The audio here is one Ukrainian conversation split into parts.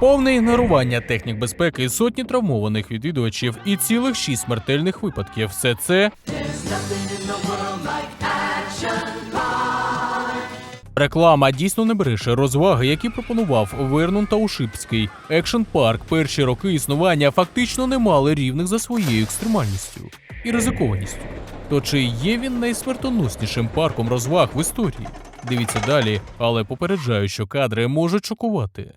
Повне ігнорування технік безпеки, сотні травмованих відвідувачів і цілих шість смертельних випадків. Все це Реклама дійсно не бреше розваги, які пропонував Вернон та Ушипський. Екшн парк перші роки існування фактично не мали рівних за своєю екстремальністю і ризикованістю. То чи є він найсмертоноснішим парком розваг в історії? Дивіться далі, але попереджаю, що кадри можуть шокувати.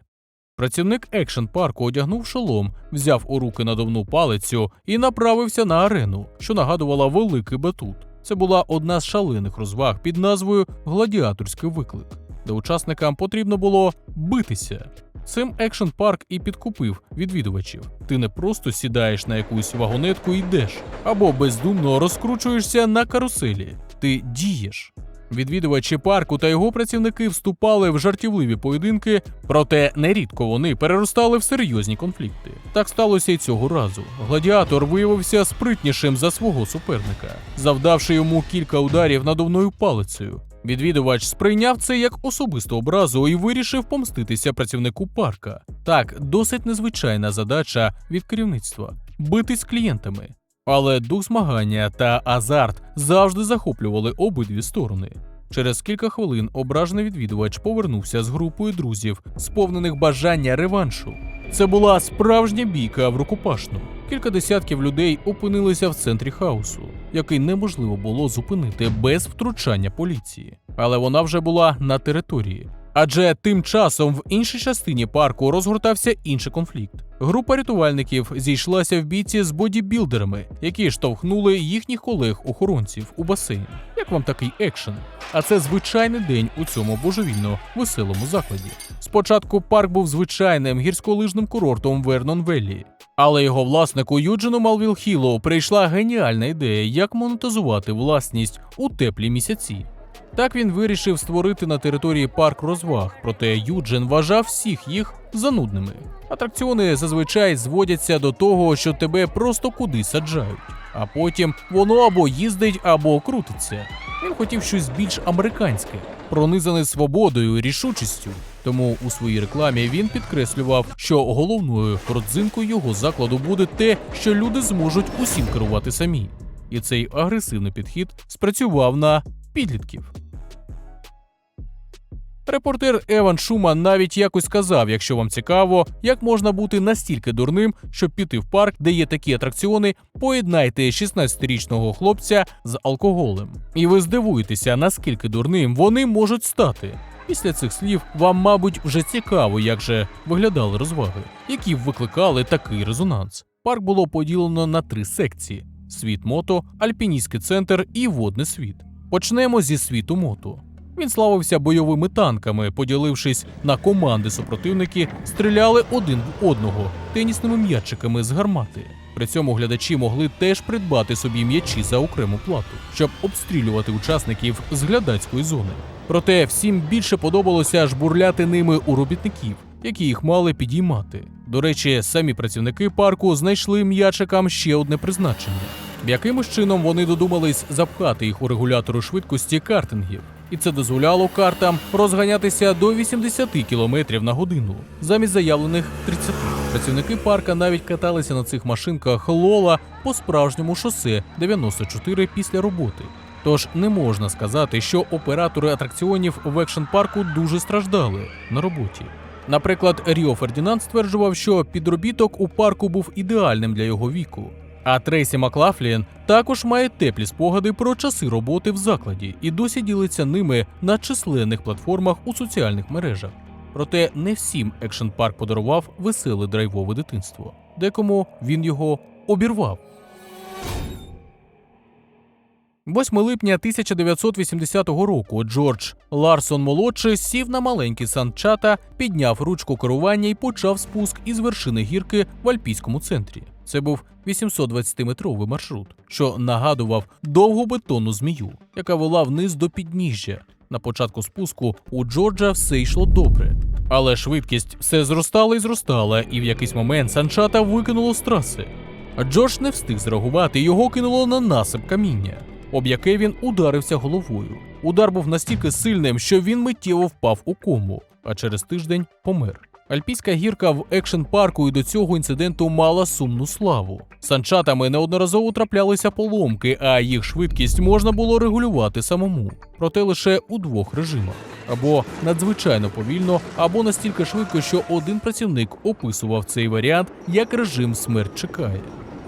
Працівник екшн парку одягнув шолом, взяв у руки надувну палицю і направився на арену, що нагадувала великий батут. Це була одна з шалених розваг під назвою Гладіаторський виклик, де учасникам потрібно було битися. Цим екшн парк і підкупив відвідувачів. Ти не просто сідаєш на якусь вагонетку і йдеш, або бездумно розкручуєшся на каруселі. Ти дієш. Відвідувачі парку та його працівники вступали в жартівливі поєдинки, проте нерідко вони переростали в серйозні конфлікти. Так сталося і цього разу. Гладіатор виявився спритнішим за свого суперника, завдавши йому кілька ударів надувною палицею. Відвідувач сприйняв це як особисту образу і вирішив помститися працівнику парка. Так, досить незвичайна задача від керівництва битись з клієнтами. Але дух змагання та азарт завжди захоплювали обидві сторони. Через кілька хвилин ображений відвідувач повернувся з групою друзів, сповнених бажання реваншу. Це була справжня бійка в рукопашну. Кілька десятків людей опинилися в центрі хаосу, який неможливо було зупинити без втручання поліції. Але вона вже була на території. Адже тим часом в іншій частині парку розгортався інший конфлікт. Група рятувальників зійшлася в бійці з бодібілдерами, які штовхнули їхніх колег-охоронців у басейн. Як вам такий екшен? А це звичайний день у цьому божевільно веселому закладі. Спочатку парк був звичайним гірськолижним курортом Вернон Веллі. Але його власнику Юджину Малвілхілу прийшла геніальна ідея, як монетизувати власність у теплі місяці. Так він вирішив створити на території парк розваг, проте Юджин вважав всіх їх занудними. Атракціони зазвичай зводяться до того, що тебе просто кудись саджають, а потім воно або їздить, або крутиться. Він хотів щось більш американське, пронизане свободою і рішучістю. Тому у своїй рекламі він підкреслював, що головною родзинкою його закладу буде те, що люди зможуть усім керувати самі. І цей агресивний підхід спрацював на підлітків. Репортер Еван Шуман навіть якось сказав, якщо вам цікаво, як можна бути настільки дурним, щоб піти в парк, де є такі атракціони, поєднайте 16-річного хлопця з алкоголем. І ви здивуєтеся, наскільки дурним вони можуть стати. Після цих слів вам, мабуть, вже цікаво, як же виглядали розваги, які викликали такий резонанс. Парк було поділено на три секції: світ мото, альпіністський центр і водний світ. Почнемо зі світу мото. Він славився бойовими танками, поділившись на команди супротивники, стріляли один в одного тенісними м'ячиками з гармати. При цьому глядачі могли теж придбати собі м'ячі за окрему плату, щоб обстрілювати учасників з глядацької зони. Проте всім більше подобалося жбурляти ними у робітників, які їх мали підіймати. До речі, самі працівники парку знайшли м'ячикам ще одне призначення. Якимось чином вони додумались запхати їх у регулятору швидкості картингів, і це дозволяло картам розганятися до 80 км на годину замість заявлених 30. Працівники парка навіть каталися на цих машинках Лола по справжньому шосе 94 після роботи. Тож не можна сказати, що оператори атракціонів в екшн парку дуже страждали на роботі. Наприклад, Ріо Фердінанд стверджував, що підробіток у парку був ідеальним для його віку. А Трейсі Маклафлін також має теплі спогади про часи роботи в закладі і досі ділиться ними на численних платформах у соціальних мережах. Проте не всім екшн парк подарував веселе драйвове дитинство. Декому він його обірвав. 8 липня 1980 року Джордж Ларсон молодший сів на маленький санчата, підняв ручку керування і почав спуск із вершини гірки в альпійському центрі. Це був 820-метровий маршрут, що нагадував довгу бетонну змію, яка вела вниз до підніжжя. На початку спуску у Джорджа все йшло добре, але швидкість все зростала і зростала, і в якийсь момент санчата викинуло з траси. Джордж не встиг зреагувати, його кинуло на насип каміння, об яке він ударився головою. Удар був настільки сильним, що він миттєво впав у кому, а через тиждень помер. Альпійська гірка в екшн парку і до цього інциденту мала сумну славу. Санчатами неодноразово траплялися поломки, а їх швидкість можна було регулювати самому, проте лише у двох режимах: або надзвичайно повільно, або настільки швидко, що один працівник описував цей варіант як режим смерть чекає.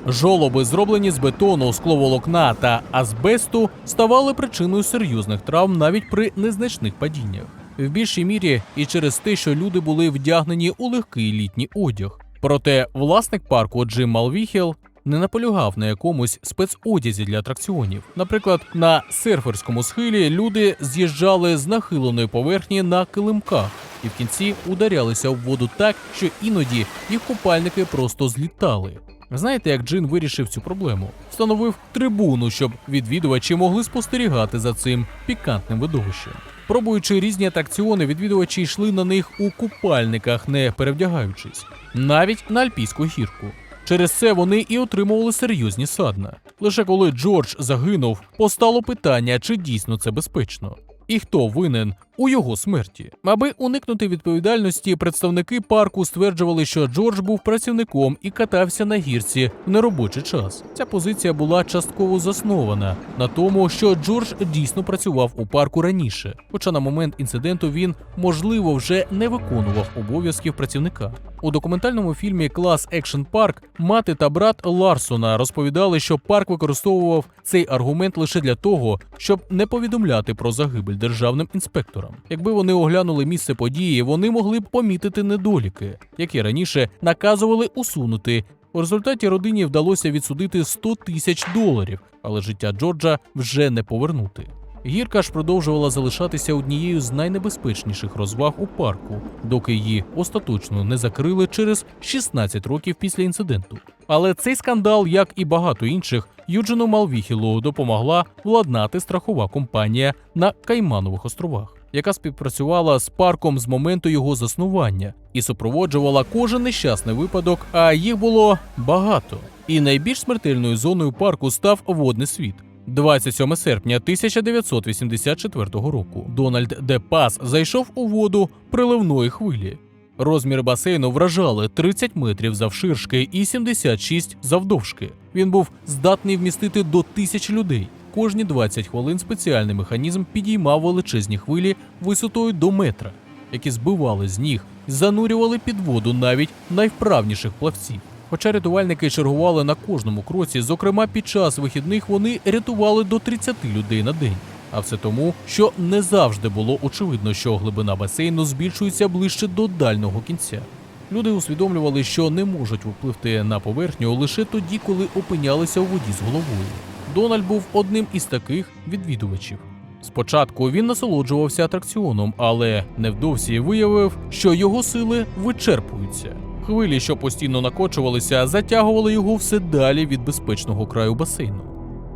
Жолоби, зроблені з бетону, скловолокна та азбесту, ставали причиною серйозних травм навіть при незначних падіннях. В більшій мірі і через те, що люди були вдягнені у легкий літній одяг. Проте власник парку Джим Малвіхел не наполягав на якомусь спецодязі для атракціонів. Наприклад, на серферському схилі люди з'їжджали з нахиленої поверхні на килимках і в кінці ударялися в воду так, що іноді їх купальники просто злітали. Знаєте, як Джин вирішив цю проблему? Встановив трибуну, щоб відвідувачі могли спостерігати за цим пікантним видовищем. Пробуючи різні атракціони, відвідувачі йшли на них у купальниках, не перевдягаючись, навіть на альпійську гірку. Через це вони і отримували серйозні садна. Лише коли Джордж загинув, постало питання, чи дійсно це безпечно, і хто винен у його смерті. Аби уникнути відповідальності, представники парку стверджували, що Джордж був працівником і катався на гірці в неробочий час. Ця позиція була частково заснована на тому, що Джордж дійсно працював у парку раніше, хоча на момент інциденту він, можливо, вже не виконував обов'язків працівника. У документальному фільмі Клас Екшн Парк мати та брат Ларсона розповідали, що парк використовував цей аргумент лише для того, щоб не повідомляти про загибель державним інспекторам. Якби вони оглянули місце події, вони могли б помітити недоліки, які раніше наказували усунути. У результаті родині вдалося відсудити 100 тисяч доларів, але життя Джорджа вже не повернути. Гірка ж продовжувала залишатися однією з найнебезпечніших розваг у парку, доки її остаточно не закрили через 16 років після інциденту. Але цей скандал, як і багато інших, Юджину Малвіхілу допомогла владнати страхова компанія на Кайманових островах, яка співпрацювала з парком з моменту його заснування і супроводжувала кожен нещасний випадок, а їх було багато. І найбільш смертельною зоною парку став водний світ. 27 серпня 1984 року Дональд Де Пас зайшов у воду приливної хвилі. Розміри басейну вражали 30 метрів завширшки і 76 завдовжки. Він був здатний вмістити до тисячі людей. Кожні 20 хвилин спеціальний механізм підіймав величезні хвилі висотою до метра, які збивали з ніг і занурювали під воду навіть найвправніших плавців. Хоча рятувальники чергували на кожному кроці, зокрема під час вихідних вони рятували до 30 людей на день. А все тому, що не завжди було очевидно, що глибина басейну збільшується ближче до дальнього кінця. Люди усвідомлювали, що не можуть випливти на поверхню лише тоді, коли опинялися у воді з головою. Дональд був одним із таких відвідувачів. Спочатку він насолоджувався атракціоном, але невдовзі виявив, що його сили вичерпуються. Хвилі, що постійно накочувалися, затягували його все далі від безпечного краю басейну.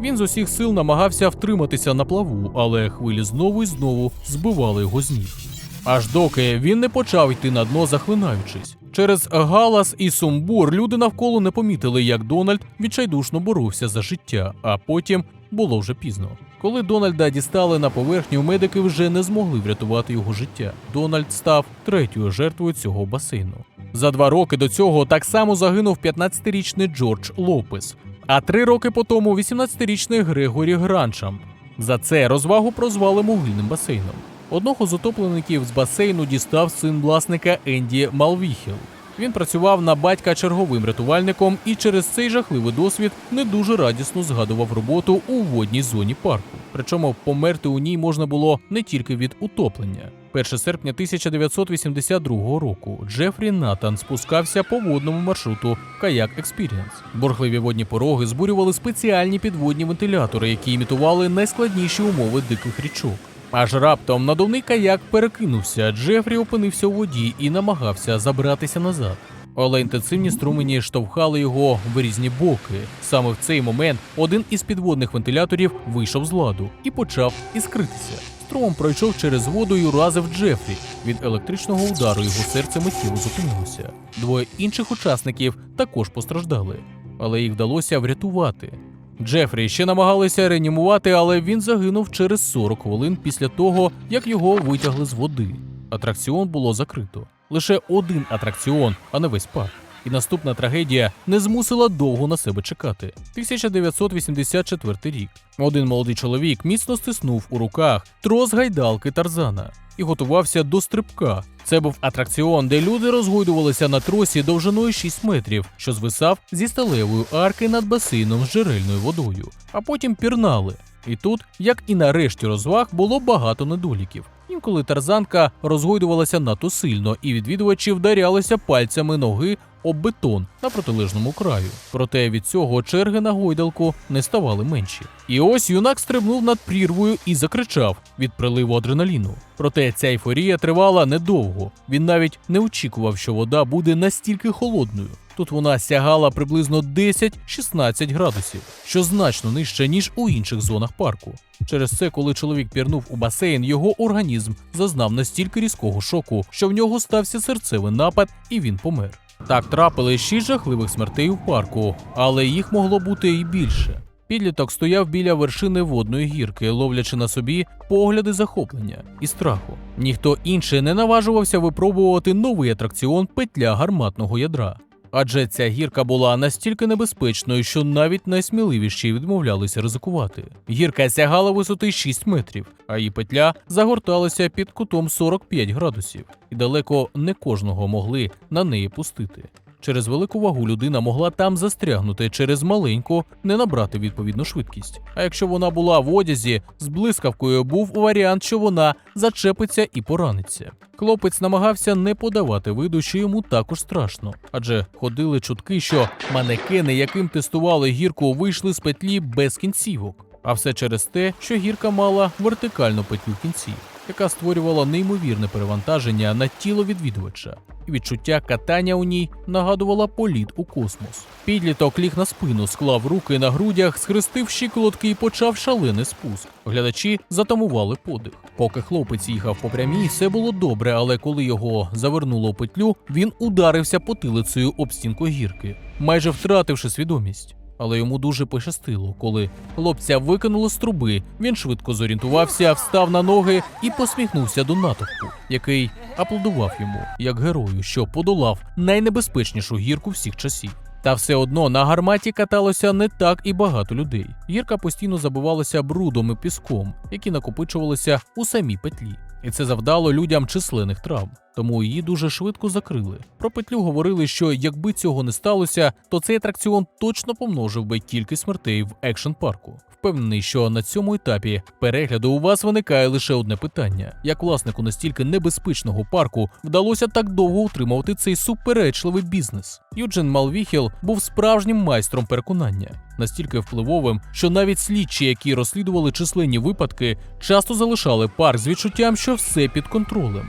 Він з усіх сил намагався втриматися на плаву, але хвилі знову і знову збивали його з ніг. Аж доки він не почав йти на дно, захлинаючись. Через галас і сумбур люди навколо не помітили, як Дональд відчайдушно боровся за життя, а потім було вже пізно. Коли Дональда дістали на поверхню, медики вже не змогли врятувати його життя. Дональд став третьою жертвою цього басейну. За два роки до цього так само загинув 15-річний Джордж Лопес, а три роки по тому 18-річний Грегорі Гранчам. За це розвагу прозвали могильним басейном. Одного з утоплеників з басейну дістав син власника Енді Малвіхіл. Він працював на батька черговим рятувальником і через цей жахливий досвід не дуже радісно згадував роботу у водній зоні парку. Причому померти у ній можна було не тільки від утоплення. 1 серпня 1982 року Джефрі Натан спускався по водному маршруту Каяк Експіріенс. Боргливі водні пороги збурювали спеціальні підводні вентилятори, які імітували найскладніші умови диких річок. Аж раптом надувний каяк перекинувся. Джефрі опинився у воді і намагався забратися назад. Але інтенсивні струмені штовхали його в різні боки. Саме в цей момент один із підводних вентиляторів вийшов з ладу і почав іскритися. Струмом пройшов через воду і уразив Джефрі. Від електричного удару його серце миттєво зупинилося. Двоє інших учасників також постраждали, але їх вдалося врятувати. Джефрі ще намагалися реанімувати, але він загинув через 40 хвилин після того, як його витягли з води. Атракціон було закрито. лише один атракціон, а не весь парк. І наступна трагедія не змусила довго на себе чекати. 1984 рік. Один молодий чоловік міцно стиснув у руках трос гайдалки Тарзана і готувався до стрибка. Це був атракціон, де люди розгойдувалися на тросі довжиною 6 метрів, що звисав зі сталевої арки над басейном з джерельною водою, а потім пірнали. І тут, як і на решті розваг, було багато недоліків. Інколи тарзанка розгойдувалася надто сильно, і відвідувачі вдарялися пальцями ноги об бетон на протилежному краю. Проте від цього черги на гойдалку не ставали менші. І ось юнак стрибнув над прірвою і закричав від приливу адреналіну. Проте ця ейфорія тривала недовго. Він навіть не очікував, що вода буде настільки холодною. Тут вона сягала приблизно 10-16 градусів, що значно нижче, ніж у інших зонах парку. Через це, коли чоловік пірнув у басейн, його організм зазнав настільки різкого шоку, що в нього стався серцевий напад і він помер. Так трапили шість жахливих смертей у парку, але їх могло бути і більше. Підліток стояв біля вершини водної гірки, ловлячи на собі погляди захоплення і страху. Ніхто інший не наважувався випробувати новий атракціон петля гарматного ядра. Адже ця гірка була настільки небезпечною, що навіть найсміливіші відмовлялися ризикувати. Гірка сягала висоти 6 метрів, а її петля загорталася під кутом 45 градусів, і далеко не кожного могли на неї пустити. Через велику вагу людина могла там застрягнути, через маленьку не набрати відповідну швидкість. А якщо вона була в одязі з блискавкою, був варіант, що вона зачепиться і пораниться. Хлопець намагався не подавати виду, що йому також страшно, адже ходили чутки, що манекени, яким тестували гірку, вийшли з петлі без кінцівок. А все через те, що гірка мала вертикальну петлю в кінці, яка створювала неймовірне перевантаження на тіло відвідувача. І відчуття катання у ній нагадувало політ у космос. Підліток ліг на спину, склав руки на грудях, схрестив щиколотки і почав шалений спуск. Глядачі затамували подих. Поки хлопець їхав по прямій, все було добре, але коли його завернуло у петлю, він ударився потилицею об стінку гірки, майже втративши свідомість. Але йому дуже пощастило, коли хлопця викинуло з труби. Він швидко зорієнтувався, встав на ноги і посміхнувся до натовпу, який аплодував йому як герою, що подолав найнебезпечнішу гірку всіх часів. Та все одно на гарматі каталося не так і багато людей. Гірка постійно забивалася брудом і піском, які накопичувалися у самій петлі. І це завдало людям численних травм, тому її дуже швидко закрили. Про петлю говорили, що якби цього не сталося, то цей атракціон точно помножив би кількість смертей в екшн парку. Впевнений, що на цьому етапі перегляду у вас виникає лише одне питання: як власнику настільки небезпечного парку вдалося так довго утримувати цей суперечливий бізнес? Юджин Малвіхіл був справжнім майстром переконання, настільки впливовим, що навіть слідчі, які розслідували численні випадки, часто залишали парк з відчуттям, що все під контролем.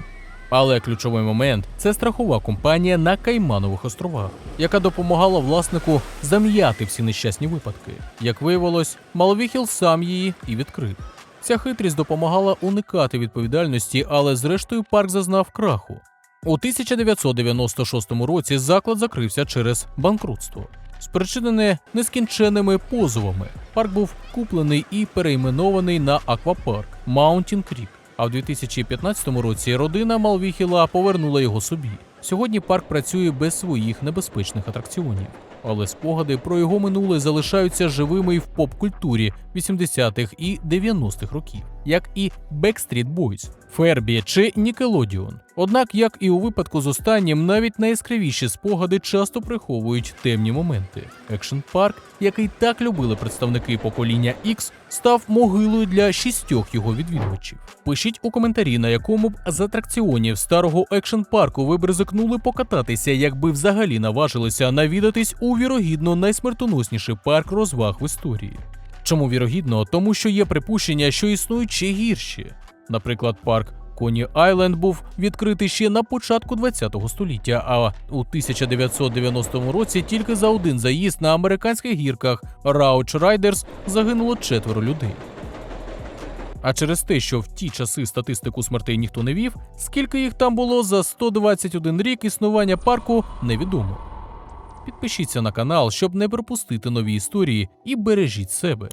Але ключовий момент це страхова компанія на Кайманових островах, яка допомагала власнику зам'яти всі нещасні випадки. Як виявилось, Маловіхіл сам її і відкрив. Ця хитрість допомагала уникати відповідальності, але зрештою парк зазнав краху. У 1996 році заклад закрився через банкрутство, спричинене нескінченними позовами. Парк був куплений і перейменований на аквапарк Маунтін Крік. А в 2015 році родина Малвіхіла повернула його собі. Сьогодні парк працює без своїх небезпечних атракціонів, але спогади про його минуле залишаються живими і в поп-культурі 80-х і 90-х років, як і Backstreet Boys, Фербі чи Nickelodeon. Однак, як і у випадку з останнім, навіть найяскравіші спогади часто приховують темні моменти. Екшн парк, який так любили представники покоління X, став могилою для шістьох його відвідувачів. Пишіть у коментарі, на якому б з атракціонів старого екшн парку ви б ризикнули покататися, якби взагалі наважилися навідатись у вірогідно найсмертоносніший парк розваг в історії. Чому вірогідно? Тому що є припущення, що існують ще гірші. Наприклад, парк Коні Айленд був відкритий ще на початку ХХ століття, а у 1990 році тільки за один заїзд на американських гірках Рауч Райдерс загинуло четверо людей. А через те, що в ті часи статистику смертей ніхто не вів, скільки їх там було за 121 рік існування парку, невідомо. Підпишіться на канал, щоб не пропустити нові історії і бережіть себе.